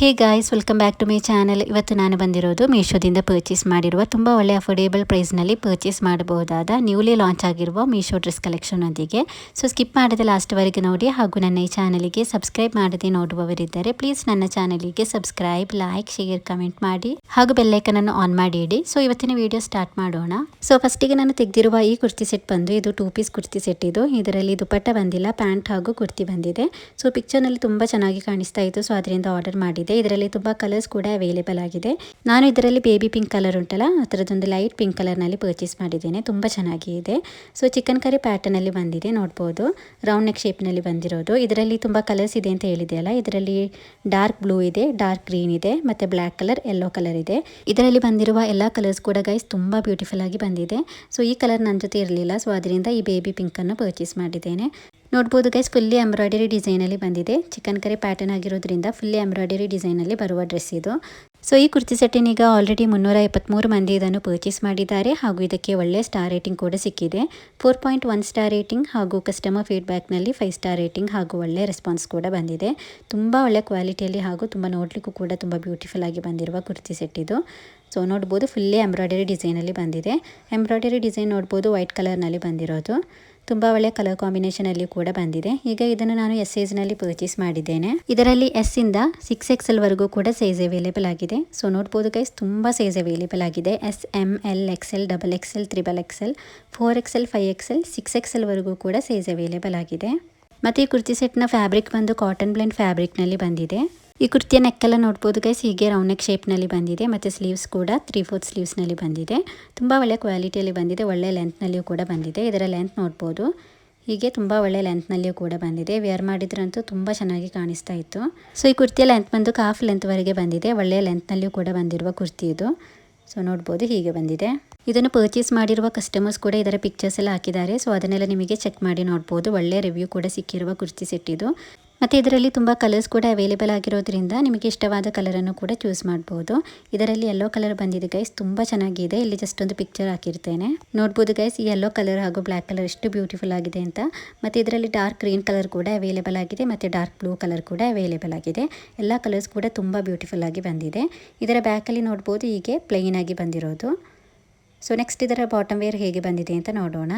Hey guys welcome back to my channel ಇವತ್ತು ನಾನು ಬಂದಿರೋದು ಮೀಶೋದಿಂದ ಪರ್ಚೇಸ್ ಮಾಡಿರುವ ತುಂಬ ಒಳ್ಳೆ ಅಫೋರ್ಡೇಬಲ್ ಪ್ರೈಸ್ನಲ್ಲಿ ಪರ್ಚೇಸ್ ಮಾಡಬಹುದಾದ ನ್ಯೂಲಿ ಲಾಂಚ್ ಆಗಿರುವ ಮೀಶೋ ಡ್ರೆಸ್ ಕಲೆಕ್ಷನ್ ಒಂದಿಗೆ. ಸೊ ಸ್ಕಿಪ್ ಮಾಡದೆ ಲಾಸ್ಟ್ವರೆಗೆ ನೋಡಿ ಹಾಗೂ ನನ್ನ ಈ ಚಾನಲಿಗೆ ಸಬ್ಸ್ಕ್ರೈಬ್ ಮಾಡದೆ ನೋಡುವವರಿದ್ದರೆ ಪ್ಲೀಸ್ ನನ್ನ ಚಾನಲಿಗೆ ಸಬ್ಸ್ಕ್ರೈಬ್ ಲೈಕ್ ಶೇರ್ ಕಮೆಂಟ್ ಮಾಡಿ ಹಾಗೂ ಬೆಲ್ಲೈಕನನ್ನು ಆನ್ ಮಾಡಿ ಇಡಿ ಸೊ ಇವತ್ತಿನ ವಿಡಿಯೋ ಸ್ಟಾರ್ಟ್ ಮಾಡೋಣ. ಸೊ ಫಸ್ಟಿಗೆ ನಾನು ತೆಗೆದಿರುವ ಈ ಕುರ್ತಿ ಸೆಟ್ ಬಂದು ಇದು ಟೂ ಪೀಸ್ ಕುರ್ತಿ ಸೆಟ್ ಇದು. ಇದರಲ್ಲಿ ದುಪಟ್ಟ ಬಂದಿಲ್ಲ ಪ್ಯಾಂಟ್ ಹಾಗೂ ಕುರ್ತಿ ಬಂದಿದೆ. ಸೊ ಪಿಕ್ಚರ್ನಲ್ಲಿ ತುಂಬ ಚೆನ್ನಾಗಿ ಕಾಣಿಸ್ತಾ ಇತ್ತು. ಸೊ ಅದರಿಂದ ಆರ್ಡರ್ ಮಾಡಿದೆ. ಇದರಲ್ಲಿ ತುಂಬ ಕಲರ್ಸ್ ಕೂಡ ಅವೈಲೇಬಲ್ ಆಗಿದೆ. ನಾನು ಇದರಲ್ಲಿ ಬೇಬಿ ಪಿಂಕ್ ಕಲರ್ ಉಂಟಲ್ಲ ಆ ಥರದೊಂದು ಲೈಟ್ ಪಿಂಕ್ ಕಲರ್ನಲ್ಲಿ ಪರ್ಚೇಸ್ ಮಾಡಿದ್ದೇನೆ. ತುಂಬ ಚೆನ್ನಾಗಿ ಇದೆ ಸೊ ಚಿಕನ್ ಕರಿ ಪ್ಯಾಟರ್ನಲ್ಲಿ ಬಂದಿದೆ, ನೋಡ್ಬೋದು. ರೌಂಡ್ ನೆಕ್ ಶೇಪ್ನಲ್ಲಿ ಬಂದಿರೋದು. ಇದರಲ್ಲಿ ತುಂಬ ಕಲರ್ಸ್ ಇದೆ ಅಂತ ಹೇಳಿದೆಯಲ್ಲ, ಇದರಲ್ಲಿ ಡಾರ್ಕ್ ಬ್ಲೂ ಇದೆ ಡಾರ್ಕ್ ಗ್ರೀನ್ ಇದೆ, ಮತ್ತು ಬ್ಲ್ಯಾಕ್ ಕಲರ್ ಯೆಲ್ಲೋ ಕಲರ್ ಇದೆ. ಇದರಲ್ಲಿ ಬಂದಿರುವ ಎಲ್ಲ ಕಲರ್ಸ್ ಕೂಡ ಗೈಸ್ ತುಂಬ ಬ್ಯೂಟಿಫುಲ್ ಆಗಿ ಬಂದಿದೆ. ಸೊ ಈ ಕಲರ್ ನನ್ನ ಜೊತೆ ಇರಲಿಲ್ಲ. ಸೊ ಅದರಿಂದ ಈ ಬೇಬಿ ಪಿಂಕನ್ನು ಪರ್ಚೇಸ್ ಮಾಡಿದ್ದೇನೆ. ನೋಡ್ಬೋದು ಗೈಸ್ ಫುಲ್ಲಿ ಎಂಬ್ರಾಯ್ಡರಿ ಡಿಸೈನಲ್ಲಿ ಬಂದಿದೆ. ಚಿಕನ್ ಕರಿ ಪ್ಯಾಟರ್ನ್ ಆಗಿರೋದ್ರಿಂದ ಫುಲ್ಲಿ ಎಂಬ್ರಾಯ್ಡರಿ ಡಿಸೈನಲ್ಲಿ ಬರುವ ಡ್ರೆಸ್ ಇದು. ಸೊ ಈ ಕುರ್ತಿ ಸೆಟ್ಟಿನೀಗ ಆಲ್ರೆಡಿ ಮುನ್ನೂರ ಎಪ್ಪತ್ತ್ಮೂರು ಮಂದಿ ಇದನ್ನು ಪರ್ಚೇಸ್ ಮಾಡಿದ್ದಾರೆ ಹಾಗೂ ಇದಕ್ಕೆ ಒಳ್ಳೆ ಸ್ಟಾರ್ ರೇಟಿಂಗ್ ಕೂಡ ಸಿಕ್ಕಿದೆ. Four point one star rating ಹಾಗೂ ಕಸ್ಟಮರ್ ಫೀಡ್ಬ್ಯಾಕ್ನಲ್ಲಿ ಫೈವ್ ಸ್ಟಾರ್ ರೇಟಿಂಗ್ ಹಾಗೂ ಒಳ್ಳೆ ರೆಸ್ಪಾನ್ಸ್ ಕೂಡ ಬಂದಿದೆ. ತುಂಬ ಒಳ್ಳೆ ಕ್ವಾಲಿಟಿಯಲ್ಲಿ ಹಾಗೂ ತುಂಬ ನೋಡಲಿಕ್ಕೂ ಕೂಡ ತುಂಬ ಬ್ಯೂಟಿಫುಲ್ ಆಗಿ ಬಂದಿರುವ ಕುರ್ತಿ ಸೆಟ್ ಇದು. ಸೊ ನೋಡ್ಬೋದು ಫುಲ್ಲಿ ಎಂಬ್ರಾಯ್ಡರಿ ಡಿಸೈನಲ್ಲಿ ಬಂದಿದೆ. ಎಂಬ್ರಾಯ್ಡರಿ ಡಿಸೈನ್ ನೋಡ್ಬೋದು ವೈಟ್ ಕಲರ್ನಲ್ಲಿ ಬಂದಿರೋದು. ತುಂಬ ಒಳ್ಳೆಯ ಕಲರ್ ಕಾಂಬಿನೇಷನ್ ಅಲ್ಲಿ ಕೂಡ ಬಂದಿದೆ. ಈಗ ಇದನ್ನು ನಾನು ಎಸ್ ಸೈಜ್ನಲ್ಲಿ ಪರ್ಚೇಸ್ ಮಾಡಿದ್ದೇನೆ. ಇದರಲ್ಲಿ ಎಸ್ ಇಂದ ಸಿಕ್ಸ್ ಎಕ್ಸ್ ಎಲ್ ವರೆಗೂ ಕೂಡ ಸೈಜ್ ಅವೈಲೇಬಲ್ ಆಗಿದೆ. ಸೊ ನೋಡ್ಬೋದು ಗೈಸ್ ತುಂಬ ಸೈಜ್ ಅವೈಲೇಬಲ್ ಆಗಿದೆ. S M L X L double X L triple X L four X L five X L six X L ವರೆಗೂ ಕೂಡ ಸೈಜ್ ಅವೈಲೇಬಲ್ ಆಗಿದೆ. ಮತ್ತೆ ಈ ಕುರ್ತಿ ಸೆಟ್ನ ಫ್ಯಾಬ್ರಿಕ್ ಬಂದು ಕಾಟನ್ ಬ್ಲೆಂಡ್ ಫ್ಯಾಬ್ರಿಕ್ನಲ್ಲಿ ಬಂದಿದೆ. ಈ ಕುರ್ತಿಯ ನೆಕ್ಕೆಲ್ಲ ನೋಡ್ಬೋದು ಗೈಸ್ ಹೀಗೆ ರೌಂಡ್ ನೆಕ್ ಶೇಪ್ನಲ್ಲಿ ಬಂದಿದೆ. ಮತ್ತು ಸ್ಲೀವ್ಸ್ ಕೂಡ ತ್ರೀ ಫೋರ್ತ್ ಸ್ಲೀವ್ಸ್ನಲ್ಲಿ ಬಂದಿದೆ. ತುಂಬ ಒಳ್ಳೆ ಕ್ವಾಲಿಟಿಯಲ್ಲಿ ಬಂದಿದೆ. ಒಳ್ಳೆ ಲೆಂತ್ನಲ್ಲಿಯೂ ಕೂಡ ಬಂದಿದೆ. ಇದರ ಲೆಂತ್ ನೋಡ್ಬೋದು. ಹೀಗೆ ತುಂಬ ಒಳ್ಳೆ ಲೆಂತ್ನಲ್ಲಿಯೂ ಕೂಡ ಬಂದಿದೆ. ವೇರ್ ಮಾಡಿದ್ರಂತೂ ತುಂಬ ಚೆನ್ನಾಗಿ ಕಾಣಿಸ್ತಾ ಇತ್ತು. ಸೊ ಈ ಕುರ್ತಿಯ ಲೆಂತ್ ಬಂದು ಕಾಫ್ ಲೆಂತ್ವರೆಗೆ ಬಂದಿದೆ. ಒಳ್ಳೆಯ ಲೆಂತ್ನಲ್ಲಿಯೂ ಕೂಡ ಬಂದಿರುವ ಕುರ್ತಿ ಇದು. ಸೊ ನೋಡ್ಬೋದು ಹೀಗೆ ಬಂದಿದೆ. ಇದನ್ನು ಪರ್ಚೇಸ್ ಮಾಡಿರುವ ಕಸ್ಟಮರ್ಸ್ ಕೂಡ ಇದರ ಪಿಕ್ಚರ್ಸ್ ಎಲ್ಲ ಹಾಕಿದ್ದಾರೆ. ಸೊ ಅದನ್ನೆಲ್ಲ ನಿಮಗೆ ಚೆಕ್ ಮಾಡಿ ನೋಡ್ಬೋದು. ಒಳ್ಳೆ ರಿವ್ಯೂ ಕೂಡ ಸಿಕ್ಕಿರುವ ಕುರ್ತಿ ಸೆಟ್ ಮತ್ತು ಇದರಲ್ಲಿ ತುಂಬ ಕಲರ್ಸ್ ಕೂಡ ಅವೈಲೇಬಲ್ ಆಗಿರೋದ್ರಿಂದ ನಿಮಗೆ ಇಷ್ಟವಾದ ಕಲರನ್ನು ಕೂಡ ಚೂಸ್ ಮಾಡ್ಬೋದು. ಇದರಲ್ಲಿ ಯೆಲ್ಲೋ ಕಲರ್ ಬಂದಿದೆ ಗೈಸ್ ತುಂಬ ಚೆನ್ನಾಗಿದೆ. ಇಲ್ಲಿ ಜಸ್ಟ್ ಒಂದು ಪಿಕ್ಚರ್ ಹಾಕಿರ್ತೇನೆ. ನೋಡ್ಬೋದು ಗೈಸ್ ಈ ಯೆಲ್ಲೋ ಕಲರ್ ಹಾಗೂ ಬ್ಲ್ಯಾಕ್ ಕಲರ್ ಎಷ್ಟು ಬ್ಯೂಟಿಫುಲ್ ಆಗಿದೆ ಅಂತ. ಮತ್ತು ಇದರಲ್ಲಿ ಡಾರ್ಕ್ ಗ್ರೀನ್ ಕಲರ್ ಕೂಡ ಅವೈಲೇಬಲ್ ಆಗಿದೆ. ಮತ್ತು ಡಾರ್ಕ್ ಬ್ಲೂ ಕಲರ್ ಕೂಡ ಅವೈಲೇಬಲ್ ಆಗಿದೆ. ಎಲ್ಲ ಕಲರ್ಸ್ ಕೂಡ ತುಂಬ ಬ್ಯೂಟಿಫುಲ್ ಆಗಿ ಬಂದಿದೆ. ಇದರ ಬ್ಯಾಕಲ್ಲಿ ನೋಡ್ಬೋದು ಹೀಗೆ ಪ್ಲೈನ್ ಆಗಿ ಬಂದಿರೋದು. ಸೊ ನೆಕ್ಸ್ಟ್ ಇದರ ಬಾಟಮ್ ವೇರ್ ಹೇಗೆ ಬಂದಿದೆ ಅಂತ ನೋಡೋಣ.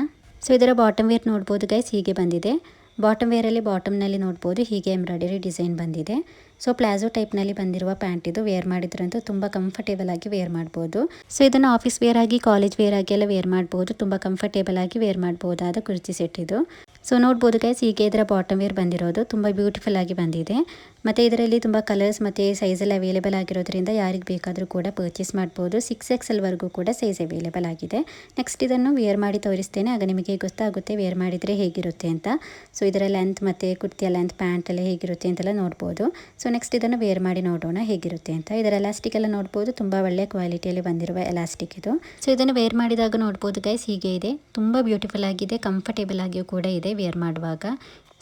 ಸೊ ಇದರ ಬಾಟಮ್ ವೇರ್ ನೋಡ್ಬೋದು ಗೈಸ್ ಹೀಗೆ ಬಂದಿದೆ. ಬಾಟಮ್ ವೇರಲ್ಲಿ ಬಾಟಮ್ನಲ್ಲಿ ನೋಡ್ಬೋದು. ಹೀಗೆ ಎಂಬ್ರಾಯ್ಡರಿ ಡಿಸೈನ್ ಬಂದಿದೆ. ಸೊ ಪ್ಲಾಜೋ ಟೈಪ್ನಲ್ಲಿ ಬಂದಿರುವ ಪ್ಯಾಂಟ್ ಇದು ವೇರ್ ಮಾಡಿದ್ರಂತೂ ತುಂಬ ಕಂಫರ್ಟೇಬಲ್ ಆಗಿ ವೇರ್ ಮಾಡ್ಬೋದು. ಸೊ ಇದನ್ನು ಆಫೀಸ್ ವೇರ್ ಆಗಿ ಕಾಲೇಜ್ ವೇರ್ ಆಗಿ ಎಲ್ಲ ವೇರ್ ಮಾಡ್ಬೋದು. ತುಂಬ ಕಂಫರ್ಟೇಬಲ್ ಆಗಿ ವೇರ್ ಮಾಡ್ಬೋದಾದ ಕುರ್ತಿ ಸೆಟ್ ಇದು. ಸೊ ನೋಡ್ಬೋದು ಗೈಸ್ ಹೀಗೆ ಇದರ ಬಾಟಮ್ ವೇರ್ ಬಂದಿರೋದು. ತುಂಬ ಬ್ಯೂಟಿಫುಲ್ ಆಗಿ ಬಂದಿದೆ. ಮತ್ತು ಇದರಲ್ಲಿ ತುಂಬ ಕಲರ್ಸ್ ಮತ್ತು ಸೈಜಲ್ಲಿ ಅವೈಲೇಬಲ್ ಆಗಿರೋದ್ರಿಂದ ಯಾರಿಗೆ ಬೇಕಾದರೂ ಕೂಡ ಪರ್ಚೇಸ್ ಮಾಡ್ಬೋದು. ಸಿಕ್ಸ್ ಎಕ್ಸ್ ಎಲ್ವರೆಗೂ ಕೂಡ ಸೈಜ್ ಅವೈಲೇಬಲ್ ಆಗಿದೆ. ನೆಕ್ಸ್ಟ್ ಇದನ್ನು ವೇರ್ ಮಾಡಿ ತೋರಿಸ್ತೇನೆ. ಆಗ ನಿಮಗೆ ಗೊತ್ತಾಗುತ್ತೆ ವೇರ್ ಮಾಡಿದರೆ ಹೇಗಿರುತ್ತೆ ಅಂತ. ಸೊ ಇದರ ಲೆಂತ್ ಮತ್ತು ಕುರ್ತಿಯ ಲೆಂತ್ ಪ್ಯಾಂಟ್ ಎಲ್ಲ ಹೇಗಿರುತ್ತೆ ಅಂತೆಲ್ಲ ನೋಡ್ಬೋದು. ಸೊ ನೆಕ್ಸ್ಟ್ ಇದನ್ನು ವೇರ್ ಮಾಡಿ ನೋಡೋಣ ಹೇಗಿರುತ್ತೆ ಅಂತ. ಇದರ ಎಲಾಸ್ಟಿಕ್ ಎಲ್ಲ ನೋಡ್ಬೋದು. ತುಂಬ ಒಳ್ಳೆ ಕ್ವಾಲಿಟಿಯಲ್ಲಿ ಬಂದಿರುವ ಎಲಾಸ್ಟಿಕ್ ಇದು. ಸೊ ಇದನ್ನು ವೇರ್ ಮಾಡಿದಾಗ ನೋಡ್ಬೋದು ಗೈಸ್ ಹೀಗೆ ಇದೆ. ತುಂಬ ಬ್ಯೂಟಿಫುಲ್ ಆಗಿದೆ ಕಂಫರ್ಟೇಬಲ್ ಆಗಿಯೂ ಕೂಡ ಇದೆ. ವೇರ್ ಮಾಡುವಾಗ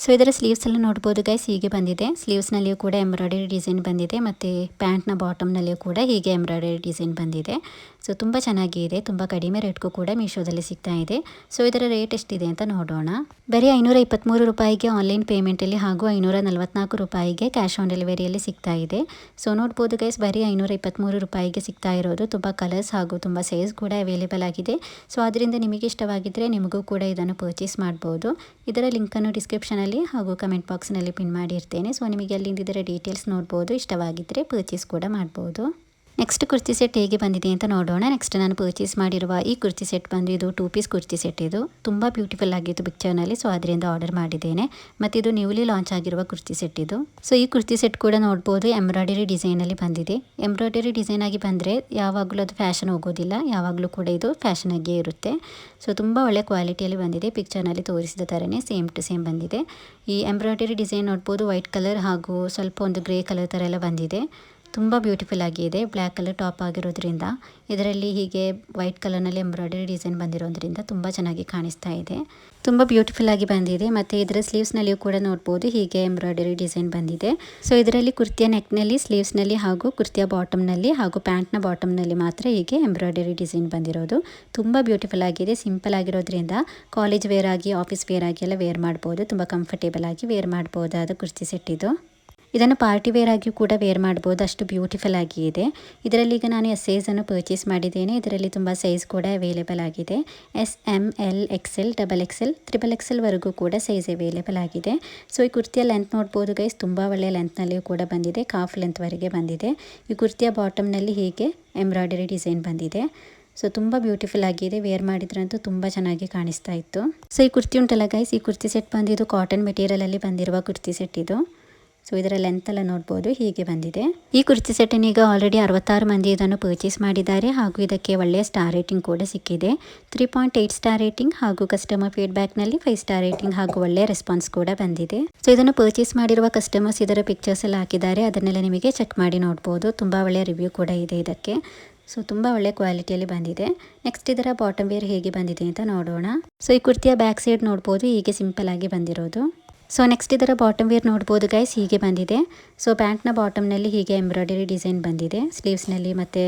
ಸೊ ಇದರ ಸ್ಲೀವ್ಸ್ ಎಲ್ಲ ನೋಡ್ಬೋದು ಗೈಸ್ ಹೀಗೆ ಬಂದಿದೆ. ಸ್ಲೀವ್ಸ್ನಲ್ಲಿಯೂ ಕೂಡ ಎಂಬ್ರಾಯ್ಡರಿ ಡಿಸೈನ್ ಬಂದಿದೆ ಮತ್ತು ಪ್ಯಾಂಟ್ನ ಬಾಟಮ್ನಲ್ಲಿಯೂ ಕೂಡ ಹೀಗೆ ಎಂಬ್ರಾಯ್ಡರಿ ಡಿಸೈನ್ ಬಂದಿದೆ. ಸೊ ತುಂಬ ಚೆನ್ನಾಗಿದೆ, ತುಂಬ ಕಡಿಮೆ ರೇಟ್ಗೂ ಕೂಡ ಮೀಶೋದಲ್ಲಿ ಸಿಗ್ತಾ ಇದೆ. ಸೊ ಇದರ ರೇಟ್ ಎಷ್ಟಿದೆ ಅಂತ ನೋಡೋಣ. ಬರೀ ಐನೂರ ಇಪ್ಪತ್ತ್ಮೂರು ರೂಪಾಯಿಗೆ ಆನ್ಲೈನ್ ಪೇಮೆಂಟಲ್ಲಿ ಹಾಗೂ ಐನೂರ ನಲವತ್ನಾಲ್ಕು ರೂಪಾಯಿಗೆ ಕ್ಯಾಶ್ ಆನ್ ಡೆಲಿವರಿಯಲ್ಲಿ ಸಿಗ್ತಾ ಇದೆ. ಸೊ ನೋಡ್ಬೋದು ಗೈಸ್ ಬರೀ ಐನೂರ ಇಪ್ಪತ್ತ್ಮೂರು ರೂಪಾಯಿಗೆ ಸಿಗ್ತಾ ಇರೋದು. ತುಂಬ ಕಲರ್ಸ್ ಹಾಗೂ ತುಂಬ ಸೈಜ್ ಕೂಡ ಅವೈಲೇಬಲ್ ಆಗಿದೆ. ಸೊ ಅದರಿಂದ ನಿಮಗೆ ಇಷ್ಟವಾಗಿದ್ದರೆ ನಿಮಗೂ ಕೂಡ ಇದನ್ನು ಪರ್ಚೇಸ್ ಮಾಡ್ಬೋದು. ಇದರ ಲಿಂಕನ್ನು ಡಿಸ್ಕ್ರಿಪ್ಷನಲ್ಲಿ ಹಾಗೂ ಕಮೆಂಟ್ ಬಾಕ್ಸ್ನಲ್ಲಿ ಪಿನ್ ಮಾಡಿರ್ತೇನೆ. ಸೊ ನಿಮಗೆ ಅಲ್ಲಿಂದಿದ್ದರೆ ಡೀಟೇಲ್ಸ್ ನೋಡ್ಬೋದು. ಇಷ್ಟವಾಗಿದ್ದರೆ ಪರ್ಚೇಸ್ ಕೂಡ ಮಾಡ್ಬೋದು. ನೆಕ್ಸ್ಟ್ ಕುರ್ತಿ ಸೆಟ್ ಹೇಗೆ ಬಂದಿದೆ ಅಂತ ನೋಡೋಣ. ನೆಕ್ಸ್ಟ್ ನಾನು ಪರ್ಚೇಸ್ ಮಾಡಿರುವ ಈ ಕುರ್ತಿ ಸೆಟ್ ಬಂದು ಇದು ಟೂ ಪೀಸ್ ಕುರ್ತಿ ಸೆಟ್ ಇದು. ತುಂಬ ಬ್ಯೂಟಿಫುಲ್ ಆಗಿತ್ತು ಪಿಕ್ಚರ್ನಲ್ಲಿ ಸೊ ಅದರಿಂದ ಆರ್ಡರ್ ಮಾಡಿದ್ದೇನೆ. ಮತ್ತು ಇದು ನ್ಯೂಲಿ ಲಾಂಚ್ ಆಗಿರುವ ಕುರ್ತಿ ಸೆಟ್ ಇದು. ಸೊ ಈ ಕುರ್ತಿ ಸೆಟ್ ಕೂಡ ನೋಡ್ಬೋದು ಎಂಬ್ರಾಯ್ಡರಿ ಡಿಸೈನಲ್ಲಿ ಬಂದಿದೆ. ಎಂಬ್ರಾಯ್ಡರಿ ಡಿಸೈನ್ ಆಗಿ ಬಂದರೆ ಯಾವಾಗಲೂ ಅದು ಫ್ಯಾಷನ್ ಹೋಗೋದಿಲ್ಲ, ಯಾವಾಗಲೂ ಕೂಡ ಇದು ಫ್ಯಾಷನ್ ಆಗಿಯೇ ಇರುತ್ತೆ. ಸೊ ತುಂಬ ಒಳ್ಳೆ ಕ್ವಾಲಿಟಿಯಲ್ಲಿ ಬಂದಿದೆ ಪಿಕ್ಚರ್ನಲ್ಲಿ ತೋರಿಸಿದ ಥರನೇ ಸೇಮ್ ಟು ಸೇಮ್ ಬಂದಿದೆ. ಈ ಎಂಬ್ರಾಯ್ಡರಿ ಡಿಸೈನ್ ನೋಡ್ಬೋದು ವೈಟ್ ಕಲರ್ ಹಾಗೂ ಸ್ವಲ್ಪ ಒಂದು ಗ್ರೇ ಕಲರ್ ಥರ ಎಲ್ಲ ಬಂದಿದೆ. ತುಂಬ ಬ್ಯೂಟಿಫುಲ್ ಆಗಿದೆ ಬ್ಲ್ಯಾಕ್ ಕಲರ್ ಟಾಪ್ ಆಗಿರೋದ್ರಿಂದ. ಇದರಲ್ಲಿ ಹೀಗೆ ವೈಟ್ ಕಲರ್ನಲ್ಲಿ ಎಂಬ್ರಾಯ್ಡರಿ ಡಿಸೈನ್ ಬಂದಿರೋದ್ರಿಂದ ತುಂಬ ಚೆನ್ನಾಗಿ ಕಾಣಿಸ್ತಾ ಇದೆ. ತುಂಬ ಬ್ಯೂಟಿಫುಲ್ ಆಗಿ ಬಂದಿದೆ. ಮತ್ತು ಇದರ ಸ್ಲೀವ್ಸ್ನಲ್ಲಿಯೂ ಕೂಡ ನೋಡ್ಬೋದು ಹೀಗೆ ಎಂಬ್ರಾಯ್ಡರಿ ಡಿಸೈನ್ ಬಂದಿದೆ. ಸೊ ಇದರಲ್ಲಿ ಕುರ್ತಿಯ ನೆಕ್ನಲ್ಲಿ ಸ್ಲೀವ್ಸ್ನಲ್ಲಿ ಹಾಗೂ ಕುರ್ತಿಯ ಬಾಟಮ್ನಲ್ಲಿ ಹಾಗೂ ಪ್ಯಾಂಟ್ನ ಬಾಟಮ್ನಲ್ಲಿ ಮಾತ್ರ ಹೀಗೆ ಎಂಬ್ರಾಯ್ಡರಿ ಡಿಸೈನ್ ಬಂದಿರೋದು. ತುಂಬ ಬ್ಯೂಟಿಫುಲ್ ಆಗಿದೆ. ಸಿಂಪಲ್ ಆಗಿರೋದ್ರಿಂದ ಕಾಲೇಜ್ ವೇರ್ ಆಗಿ ಆಫೀಸ್ ವೇರ್ ಆಗಿ ಎಲ್ಲ ವೇರ್ ಮಾಡ್ಬೋದು. ತುಂಬ ಕಂಫರ್ಟೇಬಲ್ ಆಗಿ ವೇರ್ ಮಾಡ್ಬೋದಾದ ಕುರ್ತಿ ಸೆಟ್ ಇದು. ಇದನ್ನು ಪಾರ್ಟಿ ವೇರ್ ಆಗಿಯೂ ಕೂಡ ವೇರ್ ಮಾಡ್ಬೋದು. ಅಷ್ಟು ಬ್ಯೂಟಿಫುಲ್ ಆಗಿ ಇದೆ. ಇದರಲ್ಲಿ ಈಗ ನಾನು ಎಸ್ ಸೈಜನ್ನು ಪರ್ಚೇಸ್ ಮಾಡಿದ್ದೇನೆ. ಇದರಲ್ಲಿ ತುಂಬ ಸೈಜ್ ಕೂಡ ಅವೈಲೇಬಲ್ ಆಗಿದೆ. S M L XL double XL triple ವರೆಗೂ ಕೂಡ ಸೈಜ್ ಅವೈಲೇಬಲ್ ಆಗಿದೆ. ಸೊ ಈ ಕುರ್ತಿಯ ಲೆಂತ್ ನೋಡ್ಬೋದು ಗೈಸ್ ತುಂಬ ಒಳ್ಳೆಯ ಲೆಂತ್ನಲ್ಲಿಯೂ ಕೂಡ ಬಂದಿದೆ. ಕಾಫ್ ಲೆಂತ್ವರೆಗೆ ಬಂದಿದೆ. ಈ ಕುರ್ತಿಯ ಬಾಟಮ್ನಲ್ಲಿ ಹೀಗೆ ಎಂಬ್ರಾಯ್ಡರಿ ಡಿಸೈನ್ ಬಂದಿದೆ. ಸೊ ತುಂಬ ಬ್ಯೂಟಿಫುಲ್ ಆಗಿದೆ ವೇರ್ ಮಾಡಿದ್ರಂತೂ ತುಂಬ ಚೆನ್ನಾಗಿ ಕಾಣಿಸ್ತಾ ಇತ್ತು. ಸೊ ಈ ಕುರ್ತಿ ಉಂಟಲ್ಲ ಗೈಸ್ ಈ ಕುರ್ತಿ ಸೆಟ್ ಬಂದಿದ್ದು ಕಾಟನ್ ಮೆಟೀರಿಯಲಲ್ಲಿ ಬಂದಿರುವ ಕುರ್ತಿ ಸೆಟ್ ಇದು. ಸೊ ಇದರ ಲೆಂತ್ ಎಲ್ಲ ನೋಡ್ಬೋದು, ಹೀಗೆ ಬಂದಿದೆ. ಈ ಕುರ್ಚಿ ಈಗ ಆಲ್ರೆಡಿ ಅರವತ್ತಾರು ಮಂದಿ ಇದನ್ನು ಪರ್ಚೇಸ್ ಮಾಡಿದ್ದಾರೆ ಹಾಗೂ ಇದಕ್ಕೆ ಒಳ್ಳೆಯ ಸ್ಟಾರ್ ರೇಟಿಂಗ್ ಕೂಡ ಸಿಕ್ಕಿದೆ. Three point eight star rating ಹಾಗೂ ಕಸ್ಟಮರ್ ಫೀಡ್ಬ್ಯಾಕ್ನಲ್ಲಿ ಫೈವ್ ಸ್ಟಾರ್ ರೇಟಿಂಗ್ ಹಾಗೂ ಒಳ್ಳೆಯ ರೆಸ್ಪಾನ್ಸ್ ಕೂಡ ಬಂದಿದೆ. ಸೊ ಇದನ್ನು ಪರ್ಚೇಸ್ ಮಾಡಿರುವ ಕಸ್ಟಮರ್ಸ್ ಇದರ ಪಿಕ್ಚರ್ಸ್ ಎಲ್ಲ ಹಾಕಿದ್ದಾರೆ. ಅದನ್ನೆಲ್ಲ ನಿಮಗೆ ಚೆಕ್ ಮಾಡಿ ನೋಡ್ಬೋದು. ತುಂಬ ಒಳ್ಳೆಯ ರಿವ್ಯೂ ಕೂಡ ಇದೆ ಇದಕ್ಕೆ. ಸೊ ತುಂಬ ಒಳ್ಳೆ ಕ್ವಾಲಿಟಿಯಲ್ಲಿ ಬಂದಿದೆ. ನೆಕ್ಸ್ಟ್ ಇದರ ಬಾಟಮ್ ವೇರ್ ಹೇಗೆ ಬಂದಿದೆ ಅಂತ ನೋಡೋಣ. ಸೊ ಈ ಕುರ್ತಿಯ ಬ್ಯಾಕ್ ಸೈಡ್ ನೋಡ್ಬೋದು. ಹೀಗೆ ಸಿಂಪಲ್ ಆಗಿ ಬಂದಿರೋದು. ಸೊ ನೆಕ್ಸ್ಟ್ ಇದರ ಬಾಟಮ್ ವೇರ್ ನೋಡ್ಬೋದು ಗೈಸ್ ಹೀಗೆ ಬಂದಿದೆ. ಸೊ ಪ್ಯಾಂಟ್ನ ಬಾಟಮ್ನಲ್ಲಿ ಹೀಗೆ ಎಂಬ್ರಾಯ್ಡರಿ ಡಿಸೈನ್ ಬಂದಿದೆ. ಸ್ಲೀವ್ಸ್ನಲ್ಲಿ ಮತ್ತು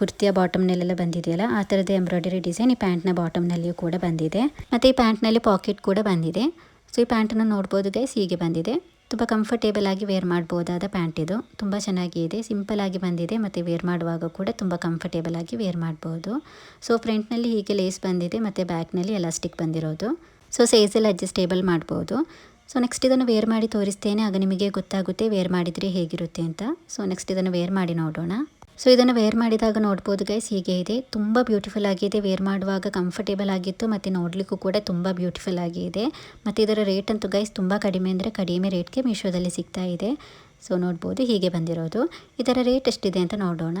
ಕುರ್ತಿಯ ಬಾಟಮ್ನಲ್ಲೆಲ್ಲ ಬಂದಿದೆಯಲ್ಲ, ಆ ಥರದ ಎಂಬ್ರಾಯ್ಡರಿ ಡಿಸೈನ್ ಈ ಪ್ಯಾಂಟ್ನ ಬಾಟಮ್ನಲ್ಲಿಯೂ ಕೂಡ ಬಂದಿದೆ. ಮತ್ತು ಈ ಪ್ಯಾಂಟ್ನಲ್ಲಿ ಪಾಕೆಟ್ ಕೂಡ ಬಂದಿದೆ. ಸೊ ಈ ಪ್ಯಾಂಟನ್ನು ನೋಡ್ಬೋದು ಗೈಸ್ ಹೀಗೆ ಬಂದಿದೆ. ತುಂಬ ಕಂಫರ್ಟೇಬಲ್ ಆಗಿ ವೇರ್ ಮಾಡ್ಬೋದಾದ ಪ್ಯಾಂಟ್ ಇದು. ತುಂಬ ಚೆನ್ನಾಗಿ ಇದೆ ಸಿಂಪಲ್ ಆಗಿ ಬಂದಿದೆ, ಮತ್ತು ವೇರ್ ಮಾಡುವಾಗ ಕೂಡ ತುಂಬ ಕಂಫರ್ಟೇಬಲ್ ಆಗಿ ವೇರ್ ಮಾಡ್ಬೋದು. ಸೊ ಫ್ರಂಟ್ನಲ್ಲಿ ಹೀಗೆ ಲೇಸ್ ಬಂದಿದೆ, ಮತ್ತು ಬ್ಯಾಕ್ನಲ್ಲಿ ಎಲಾಸ್ಟಿಕ್ ಬಂದಿರೋದು. ಸೊ ಸೈಜಲ್ಲಿ ಅಡ್ಜಸ್ಟೇಬಲ್ ಮಾಡ್ಬೋದು. ಸೊ ನೆಕ್ಸ್ಟ್ ಇದನ್ನು ವೇರ್ ಮಾಡಿ ತೋರಿಸ್ತೇನೆ. ಆಗ ನಿಮಗೆ ಗೊತ್ತಾಗುತ್ತೆ ವೇರ್ ಮಾಡಿದರೆ ಹೇಗಿರುತ್ತೆ ಅಂತ. ಸೊ ನೆಕ್ಸ್ಟ್ ಇದನ್ನು ವೇರ್ ಮಾಡಿ ನೋಡೋಣ. ಸೊ ಇದನ್ನು ವೇರ್ ಮಾಡಿದಾಗ ನೋಡ್ಬೋದು ಗೈಸ್ ಹೀಗೆ ಇದೆ. ತುಂಬ ಬ್ಯೂಟಿಫುಲ್ ಆಗಿದೆ. ವೇರ್ ಮಾಡುವಾಗ ಕಂಫರ್ಟೇಬಲ್ ಆಗಿತ್ತು. ಮತ್ತು ನೋಡಲಿಕ್ಕೂ ಕೂಡ ತುಂಬ ಬ್ಯೂಟಿಫುಲ್ ಆಗಿದೆ. ಮತ್ತು ಇದರ ರೇಟ್ ಅಂತೂ ಗೈಸ್ ತುಂಬ ಕಡಿಮೆ ಅಂದರೆ ಕಡಿಮೆ ರೇಟ್ಗೆ ಮೀಶೋದಲ್ಲಿ ಸಿಗ್ತಾ ಇದೆ. ಸೊ ನೋಡ್ಬೋದು ಹೀಗೆ ಬಂದಿರೋದು. ಇದರ ರೇಟ್ ಎಷ್ಟಿದೆ ಅಂತ ನೋಡೋಣ.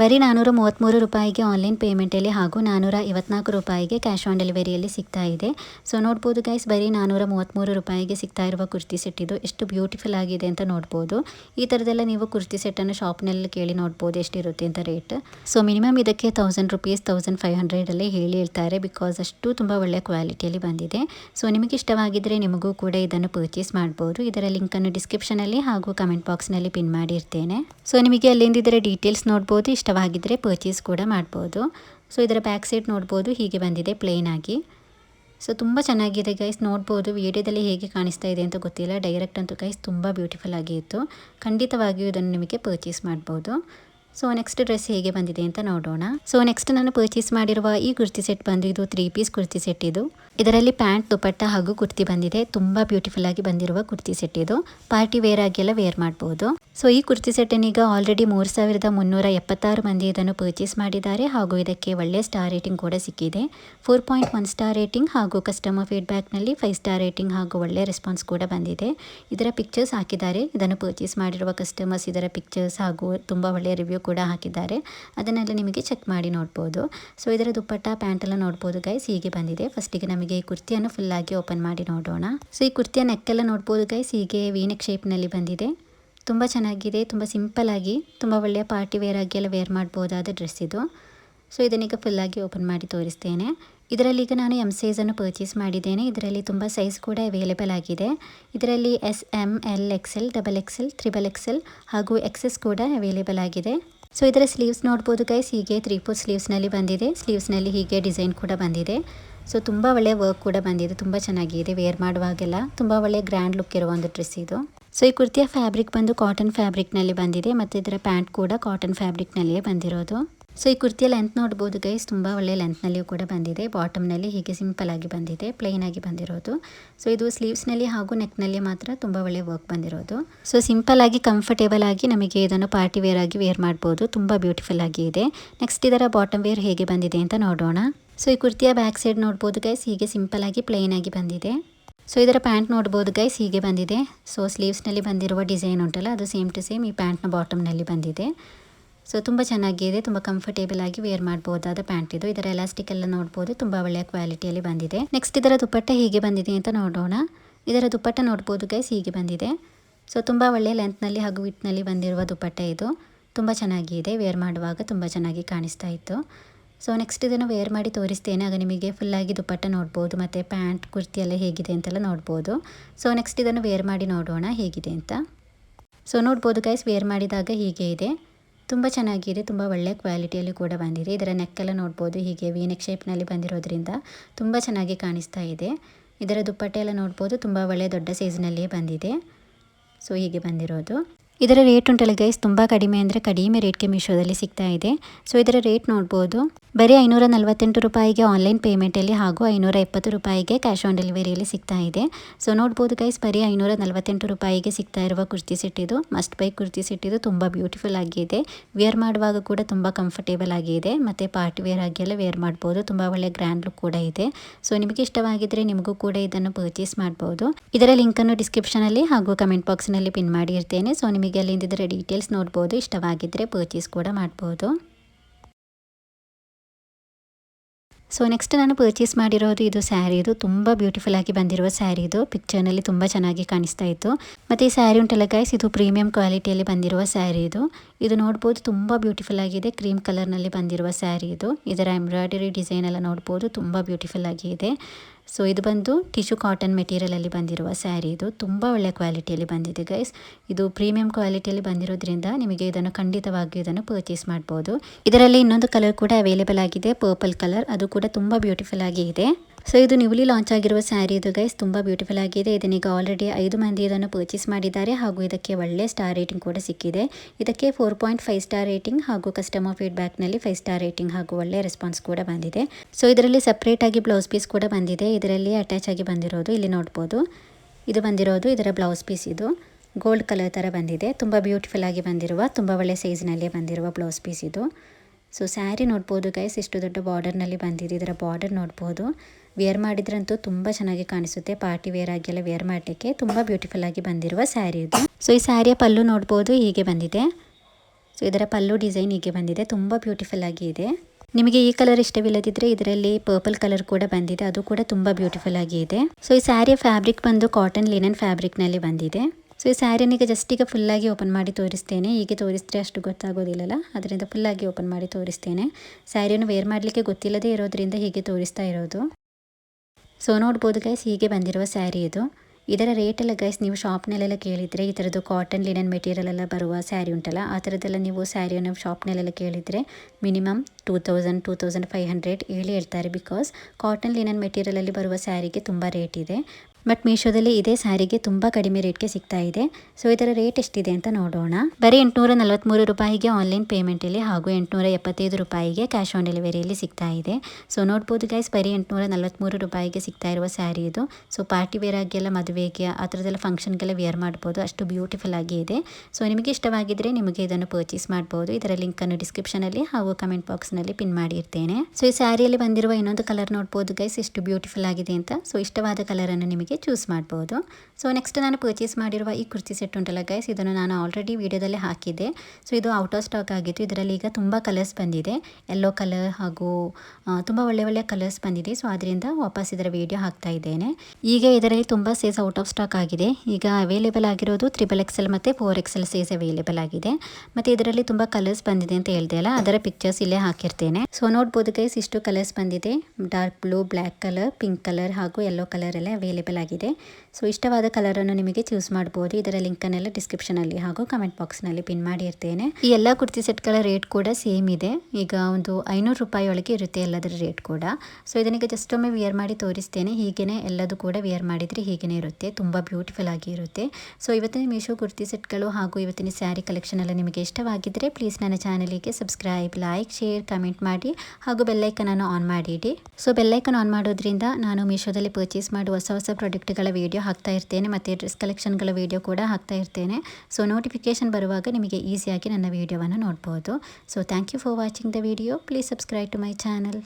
ಬರೀ ನಾನ್ನೂರ ಮೂವತ್ತ್ಮೂರು ರೂಪಾಯಿಗೆ ಆನ್ಲೈನ್ ಪೇಮೆಂಟಲ್ಲಿ ಹಾಗೂ ನಾನ್ನೂರ ಐವತ್ನಾಲ್ಕು ರೂಪಾಯಿಗೆ ಕ್ಯಾಶ್ ಆನ್ ಡೆಲಿವರಿಯಲ್ಲಿ ಸಿಗ್ತಾ ಇದೆ. ಸೊ ನೋಡ್ಬೋದು ಗೈಸ್ ಬರೀ ನಾನ್ನೂರ ಮೂವತ್ತ್ಮೂರು ರೂಪಾಯಿಗೆ ಸಿಗ್ತಾ ಇರುವ ಕುರ್ತಿ ಸೆಟ್ ಇದು ಎಷ್ಟು ಬ್ಯೂಟಿಫುಲ್ ಆಗಿದೆ ಅಂತ ನೋಡ್ಬೋದು. ಈ ಥರದೆಲ್ಲ ನೀವು ಕುರ್ತಿ ಸೆಟ್ಟನ್ನು ಶಾಪ್ನಲ್ಲಿ ಕೇಳಿ ನೋಡ್ಬೋದು ಎಷ್ಟಿರುತ್ತೆ ಅಂತ ರೇಟ್ ಸೊ ಮಿನಿಮಮ್ ಇದಕ್ಕೆ ತೌಸಂಡ್ ರುಪೀಸ್ ತೌಸಂಡ್ ಫೈವ್ ಹಂಡ್ರೆಡಲ್ಲೇ ಹೇಳಿ ಹೇಳ್ತಾರೆ ಬಿಕಾಸ್ ಅಷ್ಟು ತುಂಬ ಒಳ್ಳೆಯ ಕ್ವಾಲಿಟಿಯಲ್ಲಿ ಬಂದಿದೆ. ಸೊ ನಿಮಗೆ ಇಷ್ಟವಾಗಿದ್ದರೆ ನಿಮಗೂ ಕೂಡ ಇದನ್ನು ಪರ್ಚೇಸ್ ಮಾಡ್ಬೋದು. ಇದರ ಲಿಂಕನ್ನು ಡಿಸ್ಕ್ರಿಪ್ಷನಲ್ಲಿ ಹಾಗೂ ಕಮೆಂಟ್ ಬಾಕ್ಸ್ನಲ್ಲಿ ಪಿನ್ ಮಾಡಿರ್ತೇನೆ ಸೊ ನಿಮಗೆ ಅಲ್ಲಿಂದಿದ್ದರೆ ಡೀಟೇಲ್ಸ್ ನೋಡ್ಬೋದು. ಇಷ್ಟವಾಗಿದ್ದರೆ ಪರ್ಚೇಸ್ ಕೂಡ ಮಾಡ್ಬೋದು. ಸೊ ಇದರ ಬ್ಯಾಕ್ ಸೈಡ್ ನೋಡ್ಬೋದು, ಹೀಗೆ ಬಂದಿದೆ ಪ್ಲೇನ್ ಆಗಿ. ಸೊ ತುಂಬ ಚೆನ್ನಾಗಿದೆ ಗೈಸ್ ನೋಡ್ಬೋದು ವಿಡಿಯೋದಲ್ಲಿ ಹೇಗೆ ಕಾಣಿಸ್ತಾ ಇದೆ ಅಂತ ಗೊತ್ತಿಲ್ಲ. ಡೈರೆಕ್ಟ್ ಅಂತೂ ಗೈಸ್ ತುಂಬ ಬ್ಯೂಟಿಫುಲ್ ಆಗಿತ್ತು ಖಂಡಿತವಾಗಿಯೂ ಇದನ್ನು ನಿಮಗೆ ಪರ್ಚೇಸ್ ಮಾಡ್ಬೋದು. ಸೊ ನೆಕ್ಸ್ಟ್ ಡ್ರೆಸ್ ಹೇಗೆ ಬಂದಿದೆ ಅಂತ ನೋಡೋಣ. ಸೊ ನೆಕ್ಸ್ಟ್ ನಾನು ಪರ್ಚೇಸ್ ಮಾಡಿರುವ ಈ ಕುರ್ತಿ ಸೆಟ್ ಬಂದು ಇದು ತ್ರೀ ಪೀಸ್ ಕುರ್ತಿ ಸೆಟ್ ಇದು. ಇದರಲ್ಲಿ ಪ್ಯಾಂಟ್ ದುಪಟ್ಟ ಹಾಗೂ ಕುರ್ತಿ ಬಂದಿದೆ. ತುಂಬಾ ಬ್ಯೂಟಿಫುಲ್ ಆಗಿ ಬಂದಿರುವ ಕುರ್ತಿ ಸೆಟ್ ಇದು. ಪಾರ್ಟಿ ವೇರ್ ಆಗಿ ಎಲ್ಲ ವೇರ್ ಮಾಡಬಹುದು ಸೊ ಈ ಕುರ್ತಿ ಸೆಟ್ಟನ್ನು ಈಗ ಆಲ್ರೆಡಿ ಮೂರು ಸಾವಿರದ ಮುನ್ನೂರ ಎಪ್ಪತ್ತಾರು ಮಂದಿ ಇದನ್ನು ಪರ್ಚೇಸ್ ಮಾಡಿದ್ದಾರೆ. ಹಾಗೂ ಇದಕ್ಕೆ ಒಳ್ಳೆ ಸ್ಟಾರ್ ರೇಟಿಂಗ್ ಕೂಡ ಸಿಕ್ಕಿದೆ. Four point one star rating ಹಾಗೂ ಕಸ್ಟಮರ್ ಫೀಡ್ಬ್ಯಾಕ್ನಲ್ಲಿ ಫೈವ್ ಸ್ಟಾರ್ ರೇಟಿಂಗ್ ಹಾಗೂ ಒಳ್ಳೆ ರೆಸ್ಪಾನ್ಸ್ ಕೂಡ ಬಂದಿದೆ. ಇದರ ಪಿಕ್ಚರ್ಸ್ ಹಾಕಿದ್ದಾರೆ. ಇದನ್ನು ಪರ್ಚೇಸ್ ಮಾಡಿರುವ ಕಸ್ಟಮರ್ಸ್ ಇದರ ಪಿಕ್ಚರ್ಸ್ ಹಾಗೂ ತುಂಬ ಒಳ್ಳೆಯ ರಿವ್ಯೂ ಕೂಡ ಹಾಕಿದ್ದಾರೆ. ಅದನ್ನೆಲ್ಲ ನಿಮಗೆ ಚೆಕ್ ಮಾಡಿ ನೋಡ್ಬೋದು. ಸೊ ಇದರ ದುಪ್ಪಟ್ಟ ಪ್ಯಾಂಟ್ ಎಲ್ಲ ನೋಡ್ಬೋದು ಗೈಸ್ ಹೀಗೆ ಬಂದಿದೆ. ಫಸ್ಟಿಗೆ ನಮಗೆ ಈ ಕುರ್ತಿಯನ್ನು ಫುಲ್ ಆಗಿ ಓಪನ್ ಮಾಡಿ ನೋಡೋಣ. ಸೊ ಈ ಕುರ್ತಿಯ ನೆಕ್ಕೆಲ್ಲ ನೋಡ್ಬೋದು ಗೈಸ್ ಹೀಗೆ ವೀನೆಕ್ ಶೇಪ್ನಲ್ಲಿ ಬಂದಿದೆ. ತುಂಬ ಚೆನ್ನಾಗಿದೆ, ತುಂಬ ಸಿಂಪಲ್ ಆಗಿ, ತುಂಬ ಒಳ್ಳೆಯ ಪಾರ್ಟಿ ವೇರ್ ಆಗಿ ಎಲ್ಲ ವೇರ್ ಮಾಡ್ಬೋದಾದ ಡ್ರೆಸ್ ಇದು. ಸೊ ಇದನ್ನೀಗ ಫುಲ್ಲಾಗಿ ಓಪನ್ ಮಾಡಿ ತೋರಿಸ್ತೇನೆ. ಇದರಲ್ಲಿ ಈಗ ನಾನು ಎಂ ಸೈಜನ್ನು ಪರ್ಚೇಸ್ ಮಾಡಿದ್ದೇನೆ. ಇದರಲ್ಲಿ ತುಂಬ ಸೈಜ್ ಕೂಡ ಅವೈಲೇಬಲ್ ಆಗಿದೆ. ಇದರಲ್ಲಿ S M L XL double XL triple XL ಹಾಗೂ ಎಕ್ಸೆಸ್ ಕೂಡ ಅವೈಲೇಬಲ್ ಆಗಿದೆ. ಸೊ ಇದರ ಸ್ಲೀವ್ಸ್ ನೋಡ್ಬೋದು ಗೈಸ್ ಹೀಗೆ ತ್ರೀ ಫೋರ್ ಸ್ಲೀವ್ಸ್ನಲ್ಲಿ ಬಂದಿದೆ. ಸ್ಲೀವ್ಸ್ನಲ್ಲಿ ಹೀಗೆ ಡಿಸೈನ್ ಕೂಡ ಬಂದಿದೆ. ಸೊ ತುಂಬ ಒಳ್ಳೆಯ ವರ್ಕ್ ಕೂಡ ಬಂದಿದೆ. ತುಂಬ ಚೆನ್ನಾಗಿದೆ. ವೇರ್ ಮಾಡುವಾಗೆಲ್ಲ ತುಂಬ ಒಳ್ಳೆಯ ಗ್ರ್ಯಾಂಡ್ ಲುಕ್ ಇರುವ ಒಂದು ಡ್ರೆಸ್ ಇದು. ಸೊ ಈ ಕುರ್ತಿಯ ಫ್ಯಾಬ್ರಿಕ್ ಬಂದು ಕಾಟನ್ ಫ್ಯಾಬ್ರಿಕ್ನಲ್ಲಿ ಬಂದಿದೆ. ಮತ್ತು ಇದರ ಪ್ಯಾಂಟ್ ಕೂಡ ಕಾಟನ್ ಫ್ಯಾಬ್ರಿಕ್ನಲ್ಲಿಯೇ ಬಂದಿರೋದು. ಸೊ ಈ ಕುರ್ತಿಯ ಲೆಂತ್ ನೋಡ್ಬೋದು ಗೈಸ್ ತುಂಬ ಒಳ್ಳೆಯ ಲೆಂತ್ನಲ್ಲಿಯೂ ಕೂಡ ಬಂದಿದೆ. ಬಾಟಮ್ನಲ್ಲಿ ಹೀಗೆ ಸಿಂಪಲ್ ಆಗಿ ಬಂದಿದೆ ಪ್ಲೈನ್ ಆಗಿ ಬಂದಿರೋದು. ಸೊ ಇದು ಸ್ಲೀವ್ಸ್ನಲ್ಲಿ ಹಾಗೂ ನೆಕ್ನಲ್ಲಿ ಮಾತ್ರ ತುಂಬ ಒಳ್ಳೆ ವರ್ಕ್ ಬಂದಿರೋದು. ಸೊ ಸಿಂಪಲ್ ಆಗಿ ಕಂಫರ್ಟೇಬಲ್ ಆಗಿ ನಮಗೆ ಇದನ್ನು ಪಾರ್ಟಿ ವೇರ್ ಆಗಿ ವೇರ್ ಮಾಡ್ಬೋದು. ತುಂಬ ಬ್ಯೂಟಿಫುಲ್ ಆಗಿ ಇದೆ. ನೆಕ್ಸ್ಟ್ ಇದರ ಬಾಟಮ್ ವೇರ್ ಹೇಗೆ ಬಂದಿದೆ ಅಂತ ನೋಡೋಣ. ಸೊ ಈ ಕುರ್ತಿಯ ಬ್ಯಾಕ್ ಸೈಡ್ ನೋಡ್ಬೋದು ಗೈಸ್ ಹೀಗೆ ಸಿಂಪಲ್ ಆಗಿ ಪ್ಲೈನ್ ಆಗಿ ಬಂದಿದೆ. ಸೊ ಇದರ ಪ್ಯಾಂಟ್ ನೋಡ್ಬೋದು ಗೈಸ್ ಹೀಗೆ ಬಂದಿದೆ. ಸೊ ಸ್ಲೀವ್ಸ್ನಲ್ಲಿ ಬಂದಿರುವ ಡಿಸೈನ್ ಉಂಟಲ್ಲ, ಅದು ಸೇಮ್ ಟು ಸೇಮ್ ಈ ಪ್ಯಾಂಟ್ನ ಬಾಟಮ್ನಲ್ಲಿ ಬಂದಿದೆ. ಸೊ ತುಂಬ ಚೆನ್ನಾಗಿದೆ, ತುಂಬ ಕಂಫರ್ಟೇಬಲ್ ಆಗಿ ವೇರ್ ಮಾಡಬಹುದಾದ ಪ್ಯಾಂಟ್ ಇದು. ಇದರ ಎಲಾಸ್ಟಿಕ್ ಎಲ್ಲ ನೋಡಬಹುದು ತುಂಬ ಒಳ್ಳೆಯ ಕ್ವಾಲಿಟಿಯಲ್ಲಿ ಬಂದಿದೆ. ನೆಕ್ಸ್ಟ್ ಇದರ ದುಪ್ಪಟ್ಟ ಹೀಗೆ ಬಂದಿದೆ ಅಂತ ನೋಡೋಣ. ಇದರ ದುಪ್ಪಟ್ಟ ನೋಡ್ಬೋದು ಗೈಸ್ ಹೀಗೆ ಬಂದಿದೆ. ಸೊ ತುಂಬ ಒಳ್ಳೆಯ ಲೆಂತ್ನಲ್ಲಿ ಹಾಗೂ ವಿಟ್ನಲ್ಲಿ ಬಂದಿರುವ ದುಪ್ಪಟ್ಟ ಇದು. ತುಂಬ ಚೆನ್ನಾಗಿದೆ ವೇರ್ ಮಾಡುವಾಗ ತುಂಬ ಚೆನ್ನಾಗಿ ಕಾಣಿಸ್ತಾ ಇತ್ತು. ಸೊ ನೆಕ್ಸ್ಟ್ ಇದನ್ನು ವೇರ್ ಮಾಡಿ ತೋರಿಸ್ತೇನೆ. ಆಗ ನಿಮಗೆ ಫುಲ್ಲಾಗಿ ದುಪ್ಪಟ್ಟ ನೋಡ್ಬೋದು, ಮತ್ತು ಪ್ಯಾಂಟ್ ಕುರ್ತಿ ಎಲ್ಲ ಹೇಗಿದೆ ಅಂತೆಲ್ಲ ನೋಡ್ಬೋದು. ಸೊ ನೆಕ್ಸ್ಟ್ ಇದನ್ನು ವೇರ್ ಮಾಡಿ ನೋಡೋಣ, ಹೇಗಿದೆ ಅಂತ. ಸೊ ನೋಡ್ಬೋದು ಗೈಸ್ ವೇರ್ ಮಾಡಿದಾಗ ಹೀಗೆ ಇದೆ. ತುಂಬ ಚೆನ್ನಾಗಿದೆ, ತುಂಬ ಒಳ್ಳೆಯ ಕ್ವಾಲಿಟಿಯಲ್ಲಿ ಕೂಡ ಬಂದಿದೆ. ಇದರ ನೆಕ್ಕೆಲ್ಲ ನೋಡ್ಬೋದು, ಹೀಗೆ ವೀನೆಕ್ ಶೇಪ್ನಲ್ಲಿ ಬಂದಿರೋದ್ರಿಂದ ತುಂಬ ಚೆನ್ನಾಗಿ ಕಾಣಿಸ್ತಾ ಇದೆ. ಇದರ ದುಪ್ಪಟ್ಟೆ ಎಲ್ಲ ನೋಡ್ಬೋದು, ತುಂಬ ಒಳ್ಳೆಯ ದೊಡ್ಡ ಸೈಜ್ನಲ್ಲಿಯೇ ಬಂದಿದೆ. ಸೊ ಹೀಗೆ ಬಂದಿರೋದು. ಇದರ ರೇಟ್ ಉಂಟಲ್ಲ ಗೈಸ್ ತುಂಬ ಕಡಿಮೆ ಅಂದರೆ ಕಡಿಮೆ ರೇಟ್ಗೆ ಮೀಶೋದಲ್ಲಿ ಸಿಗ್ತಾ ಇದೆ. ಸೊ ಇದರ ರೇಟ್ ನೋಡ್ಬೋದು. ಬರೀ ಐನೂರ ನಲವತ್ತೆಂಟು ರೂಪಾಯಿಗೆ ಆನ್ಲೈನ್ ಪೇಮೆಂಟಲ್ಲಿ ಹಾಗೂ ಐನೂರ ಎಪ್ಪತ್ತು ರೂಪಾಯಿಗೆ ಕ್ಯಾಶ್ ಆನ್ ಡೆಲಿವರಿಯಲ್ಲಿ ಸಿಗ್ತಾ ಇದೆ. ಸೊ ನೋಡ್ಬೋದು ಗೈಸ್ ಬರೀ ಐನೂರ ನಲವತ್ತೆಂಟು ರೂಪಾಯಿಗೆ ಸಿಗ್ತಾ ಇರುವ ಕುರ್ತಿ ಸೆಟ್ ಇದು. ಮಸ್ಟ್ ಬೈ ಕುರ್ತಿ ಸೆಟ್ ಇದು ತುಂಬ ಬ್ಯೂಟಿಫುಲ್ ಆಗಿದೆ. ವೇರ್ ಮಾಡುವಾಗ ಕೂಡ ತುಂಬ ಕಂಫರ್ಟೇಬಲ್ ಆಗಿದೆ. ಮತ್ತು ಪಾರ್ಟಿ ವೇರ್ ಆಗಿ ಎಲ್ಲ ವೇರ್ ಮಾಡ್ಬೋದು. ತುಂಬ ಒಳ್ಳೆ ಗ್ರ್ಯಾಂಡ್ ಲುಕ್ ಕೂಡ ಇದೆ. ಸೊ ನಿಮಗೆ ಇಷ್ಟವಾಗಿದ್ದರೆ ನಿಮಗೂ ಕೂಡ ಇದನ್ನು ಪರ್ಚೇಸ್ ಮಾಡ್ಬೋದು. ಇದರ ಲಿಂಕನ್ನು ಡಿಸ್ಕ್ರಿಪ್ಷನಲ್ಲಿ ಹಾಗೂ ಕಮೆಂಟ್ ಬಾಕ್ಸ್ನಲ್ಲಿ ಪಿನ್ ಮಾಡಿರ್ತೇನೆ ಸೊ ನಿಮಗೆ ಅಲ್ಲಿಂದ ಡಿಟೇಲ್ಸ್ ಡೀಟೇಲ್ಸ್ ನೋಡ್ಬೋದು. ಇಷ್ಟವಾಗಿದ್ದರೆ ಪರ್ಚೇಸ್ ಕೂಡ ಮಾಡ್ಬೋದು. ಸೊ ನೆಕ್ಸ್ಟ್ ನಾನು ಪರ್ಚೇಸ್ ಮಾಡಿರೋದು ಇದು ಸ್ಯಾರಿ ಇದು ತುಂಬ ಬ್ಯೂಟಿಫುಲ್ ಆಗಿ ಬಂದಿರುವ ಸ್ಯಾರಿ ಇದು. ಪಿಕ್ಚರ್ನಲ್ಲಿ ತುಂಬ ಚೆನ್ನಾಗಿ ಕಾಣಿಸ್ತಾ ಇತ್ತು. ಮತ್ತು ಈ ಸ್ಯಾರಿ ಉಂಟಲ್ಲ ಗೈಸ್ ಇದು ಪ್ರೀಮಿಯಂ ಕ್ವಾಲಿಟಿಯಲ್ಲಿ ಬಂದಿರುವ ಸ್ಯಾರಿ ಇದು. ಇದು ನೋಡ್ಬೋದು ತುಂಬ ಬ್ಯೂಟಿಫುಲ್ ಆಗಿದೆ. ಕ್ರೀಮ್ ಕಲರ್ನಲ್ಲಿ ಬಂದಿರುವ ಸ್ಯಾರಿ ಇದು. ಇದರ ಎಂಬ್ರಾಯ್ಡರಿ ಡಿಸೈನ್ ಎಲ್ಲ ನೋಡ್ಬೋದು. ತುಂಬ ಬ್ಯೂಟಿಫುಲ್ ಆಗಿದೆ ಸೊ ಇದು ಬಂದು ಟಿಶ್ಯೂ ಕಾಟನ್ ಮೆಟೀರಿಯಲಲ್ಲಿ ಬಂದಿರುವ ಸ್ಯಾರಿ ಇದು ತುಂಬ ಒಳ್ಳೆ ಕ್ವಾಲಿಟಿಯಲ್ಲಿ ಬಂದಿದೆ ಗೈಸ್ ಇದು ಪ್ರೀಮಿಯಂ ಕ್ವಾಲಿಟಿಯಲ್ಲಿ ಬಂದಿರೋದ್ರಿಂದ ನಿಮಗೆ ಇದನ್ನು ಖಂಡಿತವಾಗಿಯೂ ಇದನ್ನು ಪರ್ಚೇಸ್ ಮಾಡ್ಬೋದು. ಇದರಲ್ಲಿ ಇನ್ನೊಂದು ಕಲರ್ ಕೂಡ ಅವೈಲೇಬಲ್ ಆಗಿದೆ ಪರ್ಪಲ್ ಕಲರ್ ಅದು ಕೂಡ ತುಂಬ ಬ್ಯೂಟಿಫುಲ್ ಆಗಿ ಇದೆ. ಸೊ ಇದು ನ್ಯೂಲಿ ಲಾಂಚ್ ಆಗಿರುವ ಸ್ಯಾರಿ ಇದು ಗೈಸ್ ತುಂಬ ಬ್ಯೂಟಿಫುಲ್ ಆಗಿದೆ. ಇದನ್ನೀಗ ಆಲ್ರೆಡಿ ಐದು ಮಂದಿ ಇದನ್ನು ಪರ್ಚೇಸ್ ಮಾಡಿದ್ದಾರೆ. ಹಾಗೂ ಇದಕ್ಕೆ ಒಳ್ಳೆ ಸ್ಟಾರ್ ರೇಟಿಂಗ್ ಕೂಡ ಸಿಕ್ಕಿದೆ. ಇದಕ್ಕೆ four point five star rating ಹಾಗೂ ಕಸ್ಟಮರ್ ಫೀಡ್ಬ್ಯಾಕ್ನಲ್ಲಿ ಫೈವ್ ಸ್ಟಾರ್ ರೇಟಿಂಗ್ ಹಾಗೂ ಒಳ್ಳೆ ರೆಸ್ಪಾನ್ಸ್ ಕೂಡ ಬಂದಿದೆ. ಸೊ ಇದರಲ್ಲಿ ಸಪ್ರೇಟ್ ಆಗಿ ಬ್ಲೌಸ್ ಪೀಸ್ ಕೂಡ ಬಂದಿದೆ. ಇದರಲ್ಲಿ ಅಟ್ಯಾಚ್ ಆಗಿ ಬಂದಿರೋದು ಇಲ್ಲಿ ನೋಡ್ಬೋದು. ಇದು ಬಂದಿರೋದು ಇದರ ಬ್ಲೌಸ್ ಪೀಸ್ ಇದು. ಗೋಲ್ಡ್ ಕಲರ್ ಥರ ಬಂದಿದೆ. ತುಂಬ ಬ್ಯೂಟಿಫುಲ್ ಆಗಿ ಬಂದಿರುವ, ತುಂಬ ಒಳ್ಳೆ ಸೈಜ್ನಲ್ಲೇ ಬಂದಿರುವ ಬ್ಲೌಸ್ ಪೀಸ್ ಇದು. ಸೊ ಸ್ಯಾರಿ ನೋಡ್ಬೋದು ಗೈಸ್ ಇಷ್ಟು ದೊಡ್ಡ ಬಾರ್ಡರ್ನಲ್ಲಿ ಬಂದಿದೆ. ಇದರ ಬಾರ್ಡರ್ ನೋಡ್ಬೋದು. ವೇರ್ ಮಾಡಿದ್ರಂತೂ ತುಂಬ ಚೆನ್ನಾಗಿ ಕಾಣಿಸುತ್ತೆ. ಪಾರ್ಟಿ ವೇರ್ ಆಗೆಲ್ಲ ವೇರ್ ಮಾಡಲಿಕ್ಕೆ ತುಂಬ ಬ್ಯೂಟಿಫುಲ್ ಆಗಿ ಬಂದಿರುವ ಸ್ಯಾರಿ ಇದು. ಸೊ ಈ ಸ್ಯಾರಿಯ ಪಲ್ಲು ನೋಡ್ಬೋದು, ಹೀಗೆ ಬಂದಿದೆ. ಸೊ ಇದರ ಪಲ್ಲು ಡಿಸೈನ್ ಹೀಗೆ ಬಂದಿದೆ. ತುಂಬ ಬ್ಯೂಟಿಫುಲ್ ಆಗಿ ಇದೆ. ನಿಮಗೆ ಈ ಕಲರ್ ಇಷ್ಟವಿಲ್ಲದಿದ್ದರೆ ಇದರಲ್ಲಿ ಪರ್ಪಲ್ ಕಲರ್ ಕೂಡ ಬಂದಿದೆ. ಅದು ಕೂಡ ತುಂಬ ಬ್ಯೂಟಿಫುಲ್ ಆಗಿ ಇದೆ. ಸೊ ಈ ಸ್ಯಾರಿಯ ಫ್ಯಾಬ್ರಿಕ್ ಬಂದು ಕಾಟನ್ ಲಿನನ್ ಫ್ಯಾಬ್ರಿಕ್ನಲ್ಲಿ ಬಂದಿದೆ. ಸೊ ಈ ಸ್ಯಾರಿನೀಗ ಜಸ್ಟ್ ಈಗ ಫುಲ್ಲಾಗಿ ಓಪನ್ ಮಾಡಿ ತೋರಿಸ್ತೇನೆ. ಹೀಗೆ ತೋರಿಸಿದ್ರೆ ಅಷ್ಟು ಗೊತ್ತಾಗೋದಿಲ್ಲಲ್ಲ? ಅದರಿಂದ ಫುಲ್ಲಾಗಿ ಓಪನ್ ಮಾಡಿ ತೋರಿಸ್ತೇನೆ. ಸ್ಯಾರಿಯನ್ನು ವೇರ್ ಮಾಡಲಿಕ್ಕೆ ಗೊತ್ತಿಲ್ಲದೆ ಇರೋದ್ರಿಂದ ಹೀಗೆ ತೋರಿಸ್ತಾ ಇರೋದು. ಸೊ ನೋಡ್ಬೋದು ಗೈಸ್ ಹೀಗೆ ಬಂದಿರುವ ಸ್ಯಾರಿ ಇದು. ಇದರ ರೇಟೆಲ್ಲ ಗೈಸ್ ನೀವು ಶಾಪ್ನಲ್ಲೆಲ್ಲ ಕೇಳಿದರೆ ಈ ಥರದ್ದು ಕಾಟನ್ ಲಿನನ್ ಮೆಟೀರಿಯಲ್ ಎಲ್ಲ ಬರುವ ಸ್ಯಾರಿ ಉಂಟಲ್ಲ, ಆ ಥರದ್ದೆಲ್ಲ ನೀವು ಸ್ಯಾರಿಯನ್ನು ಶಾಪ್ನಲ್ಲೆಲ್ಲ ಕೇಳಿದರೆ minimum two thousand two thousand five hundred ಹೇಳಿ ಹೇಳ್ತಾರೆ. ಬಿಕಾಸ್ ಕಾಟನ್ ಲಿನನ್ ಮೆಟೀರಿಯಲಲ್ಲಿ ಬರುವ ಸ್ಯಾರಿಗೆ ತುಂಬ ರೇಟ್ ಇದೆ. ಬಟ್ ಮೀಶೋದಲ್ಲಿ ಇದೇ ಸ್ಯಾರಿಗೆ ತುಂಬ ಕಡಿಮೆ ರೇಟ್ಗೆ ಸಿಗ್ತಾ ಇದೆ. ಸೊ ಇದರ ರೇಟ್ ಎಷ್ಟಿದೆ ಅಂತ ನೋಡೋಣ. ಬರೀ ಎಂಟುನೂರ ನಲವತ್ತ್ಮೂರು ರೂಪಾಯಿಗೆ ಆನ್ಲೈನ್ ಪೇಮೆಂಟಲ್ಲಿ ಹಾಗೂ ಎಂಟುನೂರ ಎಪ್ಪತ್ತೈದು ರೂಪಾಯಿಗೆ ಕ್ಯಾಶ್ ಆನ್ ಡೆಲಿವರಿಯಲ್ಲಿ ಸಿಗ್ತಾ ಇದೆ. ಸೊ ನೋಡ್ಬೋದು ಗೈಸ್ ಬರೀ ಎಂಟುನೂರ ನಲವತ್ತ್ಮೂರು ರೂಪಾಯಿಗೆ ಸಿಗ್ತಾ ಇರುವ ಸ್ಯಾರಿ ಇದು. ಸೊ ಪಾರ್ಟಿ ವೇರ್ ಆಗಿಲ್ಲ ಮದುವೆಗೆ, ಆ ಥರದ್ದೆಲ್ಲ ಫಂಕ್ಷನ್ಗೆಲ್ಲ ವಿಯರ್ ಮಾಡ್ಬೋದು. ಅಷ್ಟು ಬ್ಯೂಟಿಫುಲ್ ಆಗಿ ಇದೆ. ಸೊ ನಿಮಗೆ ಇಷ್ಟವಾಗಿದ್ದರೆ ನಿಮಗೆ ಇದನ್ನು ಪರ್ಚೇಸ್ ಮಾಡ್ಬೋದು. ಇದರ ಲಿಂಕನ್ನು ಡಿಸ್ಕ್ರಿಪ್ಷನಲ್ಲಿ ಹಾಗೂ ಕಮೆಂಟ್ ಬಾಕ್ಸ್ನಲ್ಲಿ ಪಿನ್ ಮಾಡಿರ್ತೇನೆ ಸೊ ಈ ಸ್ಯಾರಿಯಲ್ಲಿ ಬಂದಿರುವ ಇನ್ನೊಂದು ಕಲರ್ ನೋಡ್ಬೋದು ಗೈಸ್ ಎಷ್ಟು ಬ್ಯೂಟಿಫುಲ್ ಆಗಿದೆ ಅಂತ. ಸೊ ಇಷ್ಟವಾದ ಕಲರನ್ನು ನಿಮಗೆ ಚೂಸ್ ಮಾಡ್ಬೋದು. ಸೊ ನೆಕ್ಸ್ಟ್ ನಾನು ಪರ್ಚೇಸ್ ಮಾಡಿರುವ ಈ ಕುರ್ತಿ ಸೆಟ್ ಉಂಟಲ್ಲ ಗೈಸ್ ಇದನ್ನು ನಾನು ಆಲ್ರೆಡಿ ವೀಡಿಯೋದಲ್ಲಿ ಹಾಕಿದ್ದೆ. ಸೊ ಇದು ಔಟ್ ಆಫ್ ಸ್ಟಾಕ್ ಆಗಿತ್ತು. ಇದರಲ್ಲಿ ಈಗ ತುಂಬ ಕಲರ್ಸ್ ಬಂದಿದೆ. ಎಲ್ಲೋ ಕಲರ್ ಹಾಗೂ ತುಂಬ ಒಳ್ಳೆ ಒಳ್ಳೆ ಕಲರ್ಸ್ ಬಂದಿದೆ. ಸೊ ಅದರಿಂದ ವಾಪಸ್ ಇದರ ವಿಡಿಯೋ ಹಾಕ್ತಾ ಇದ್ದೇನೆ. ಈಗ ಇದರಲ್ಲಿ ತುಂಬ ಸೈಜ್ ಔಟ್ ಆಫ್ ಸ್ಟಾಕ್ ಆಗಿದೆ. ಈಗ ಅವೈಲೇಬಲ್ ಆಗಿರೋದು ತ್ರಿಬಲ್ ಎಕ್ಸೆಲ್ ಮತ್ತು ಫೋರ್ ಎಕ್ಸೆಲ್ ಸೈಜ್ ಅವೈಲೇಬಲ್ ಆಗಿದೆ. ಮತ್ತು ಇದರಲ್ಲಿ ತುಂಬ ಕಲರ್ಸ್ ಬಂದಿದೆ ಅಂತ ಹೇಳ್ದೆ ಅಲ್ಲ? ಅದರ ಪಿಕ್ಚರ್ಸ್ ಇಲ್ಲೇ ಹಾಕಿರ್ತೇನೆ. ಸೊ ನೋಡ್ಬೋದು ಗೈಸ್ ಇಷ್ಟು ಕಲರ್ಸ್ ಬಂದಿದೆ. Dark blue black colour pink colour ಹಾಗೂ ಯೆಲ್ಲೋ ಕಲರ್ ಎಲ್ಲ ಅವೈಲೇಬಲ್ ಆಗಿದೆ ಸೊ ಇಷ್ಟವಾದ ಕಲರನ್ನು ನಿಮಗೆ ಚೂಸ್ ಮಾಡ್ಬೋದು. ಇದರ ಲಿಂಕನ್ನೆಲ್ಲ ಡಿಸ್ಕ್ರಿಪ್ಷನಲ್ಲಿ ಹಾಗೂ ಕಮೆಂಟ್ ಬಾಕ್ಸ್ನಲ್ಲಿ ಪಿನ್ ಮಾಡಿರ್ತೇನೆ ಈ ಎಲ್ಲ ಕುರ್ತಿ ಸೆಟ್ಗಳ ರೇಟ್ ಕೂಡ ಸೇಮ್ ಇದೆ. ಈಗ ಒಂದು ಐನೂರು ರೂಪಾಯಿ ಒಳಗೆ ಇರುತ್ತೆ ಎಲ್ಲದರ ರೇಟ್ ಕೂಡ. ಸೊ ಇದನ್ನೀಗ ಜಸ್ಟ್ ಒಮ್ಮೆ ವಿಯರ್ ಮಾಡಿ ತೋರಿಸ್ತೇನೆ. ಹೀಗೇ ಎಲ್ಲದೂ ಕೂಡ ವಿಯರ್ ಮಾಡಿದರೆ ಹೀಗೇ ಇರುತ್ತೆ. ತುಂಬ ಬ್ಯೂಟಿಫುಲ್ ಆಗಿ ಇರುತ್ತೆ. ಸೊ ಇವತ್ತಿನ ಮೀಶೋ ಕುರ್ತಿ ಸೆಟ್ಗಳು ಹಾಗೂ ಇವತ್ತಿನ ಸ್ಯಾರಿ ಕಲೆಕ್ಷನ್ ಎಲ್ಲ ನಿಮಗೆ ಇಷ್ಟವಾಗಿದ್ದರೆ ಪ್ಲೀಸ್ ನನ್ನ ಚಾನಲಿಗೆ ಸಬ್ಸ್ಕ್ರೈಬ್ ಲೈಕ್ ಶೇರ್ ಕಮೆಂಟ್ ಮಾಡಿ ಹಾಗೂ ಬೆಲ್ಲೈಕನನ್ನು ಆನ್ ಮಾಡಿಡಿ. ಸೊ ಬೆಲ್ಲೈಕನ್ ಆನ್ ಮಾಡೋದ್ರಿಂದ ನಾನು ಮೀಶೋದಲ್ಲಿ ಪರ್ಚೇಸ್ ಮಾಡುವ ಹೊಸ ಹೊಸ ಪ್ರಾಡಕ್ಟ್ಗಳ ವಿಡಿಯೋ ಹಾಕ್ತಾ ಇರ್ತೇನೆ ಮತ್ತು ಡ್ರೆಸ್ ಕಲೆಕ್ಷನ್ಗಳ ವಿಡಿಯೋ ಕೂಡ ಹಾಕ್ತಾ ಇರ್ತೇನೆ. ಸೊ ನೋಟಿಫಿಕೇಷನ್ ಬರುವಾಗ ನಿಮಗೆ ಈಸಿಯಾಗಿ ನನ್ನ ವೀಡಿಯೋವನ್ನು ನೋಡ್ಬೋದು. So thank you for watching the video please subscribe to my channel